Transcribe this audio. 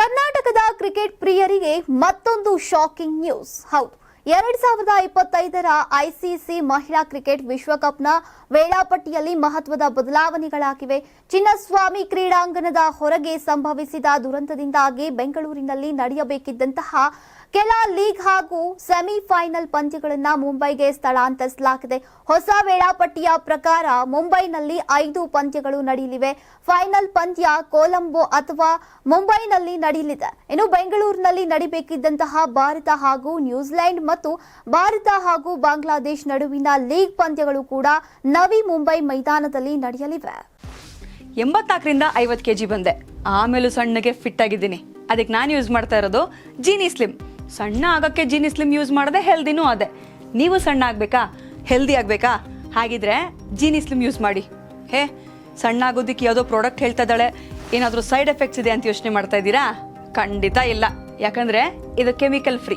ಕರ್ನಾಟಕದ ಕ್ರಿಕೆಟ್ ಪ್ರಿಯರಿಗೆ ಮತ್ತೊಂದು ಶಾಕಿಂಗ್ ನ್ಯೂಸ್ ಹೌದು ಎರಡ್ ಸಾವಿರದ ಇಪ್ಪತ್ತೈದರ ಐಸಿಸಿ ಮಹಿಳಾ ಕ್ರಿಕೆಟ್ ವಿಶ್ವಕಪ್ನ ವೇಳಾಪಟ್ಟಿಯಲ್ಲಿ ಮಹತ್ವದ ಬದಲಾವಣೆಗಳಾಗಿವೆ. ಚಿನ್ನಸ್ವಾಮಿ ಕ್ರೀಡಾಂಗಣದ ಹೊರಗೆ ಸಂಭವಿಸಿದ ದುರಂತದಿಂದಾಗಿ ಬೆಂಗಳೂರಿನಲ್ಲಿ ನಡೆಯಬೇಕಿದ್ದಂತಹ ಕೆಲ ಲೀಗ್ ಹಾಗೂ ಸೆಮಿಫೈನಲ್ ಪಂದ್ಯಗಳನ್ನು ಮುಂಬೈಗೆ ಸ್ಥಳಾಂತರಿಸಲಾಗಿದೆ. ಹೊಸ ವೇಳಾಪಟ್ಟಿಯ ಪ್ರಕಾರ ಮುಂಬೈನಲ್ಲಿ ಐದು ಪಂದ್ಯಗಳು ನಡೆಯಲಿವೆ. ಫೈನಲ್ ಪಂದ್ಯ ಕೊಲಂಬೋ ಅಥವಾ ಮುಂಬೈನಲ್ಲಿ ನಡೆಯಲಿದೆ. ಇನ್ನು ಬೆಂಗಳೂರಿನಲ್ಲಿ ನಡೀಬೇಕಿದ್ದಂತಹ ಭಾರತ ಹಾಗೂ ನ್ಯೂಜಿಲೆಂಡ್ ಮತ್ತು ಭಾರತ ಹಾಗೂ ಬಾಂಗ್ಲಾದೇಶ್ ನಡುವಿನ ಲೀಗ್ ಪಂದ್ಯಗಳು ಕೂಡ ನವಿ ಮುಂಬೈ ಮೈದಾನದಲ್ಲಿ ನಡೆಯಲಿವೆ. ಎಂಬತ್ನಾಲ್ಕರಿಂದ ಐವತ್ತು ಕೆ ಜಿ ಬಂದೆ. ಆಮೇಲೂ ಸಣ್ಣಗೆ ಫಿಟ್ ಆಗಿದ್ದೀನಿ. ಅದಕ್ಕೆ ನಾನು ಯೂಸ್ ಮಾಡ್ತಾ ಇರೋದು ಜೀನಿ ಸ್ಲಿಮ್ ಸಣ್ಣ ಆಗೋಕ್ಕೆ ಜೀನಿ ಸ್ಲಿಮ್ ಯೂಸ್ ಮಾಡದೆ ಹೆಲ್ದಿನೂ ಅದೇ. ನೀವು ಸಣ್ಣ ಆಗಬೇಕಾ? ಹೆಲ್ದಿ ಆಗಬೇಕಾ? ಹಾಗಿದ್ರೆ ಜೀನಿ ಸ್ಲಿಮ್ ಯೂಸ್ ಮಾಡಿ. ಹೇ, ಸಣ್ಣ ಆಗೋದಿಕ್ಕೆ ಯಾವುದೋ ಪ್ರಾಡಕ್ಟ್ ಹೇಳ್ತಾ ಇದ್ದಾಳೆ. ಏನಾದರೂ ಸೈಡ್ ಎಫೆಕ್ಟ್ಸ್ ಇದೆ ಅಂತ ಯೋಚನೆ ಮಾಡ್ತಾ ಇದ್ದೀರಾ? ಖಂಡಿತ ಇಲ್ಲ. ಯಾಕಂದರೆ ಇದು ಕೆಮಿಕಲ್ ಫ್ರೀ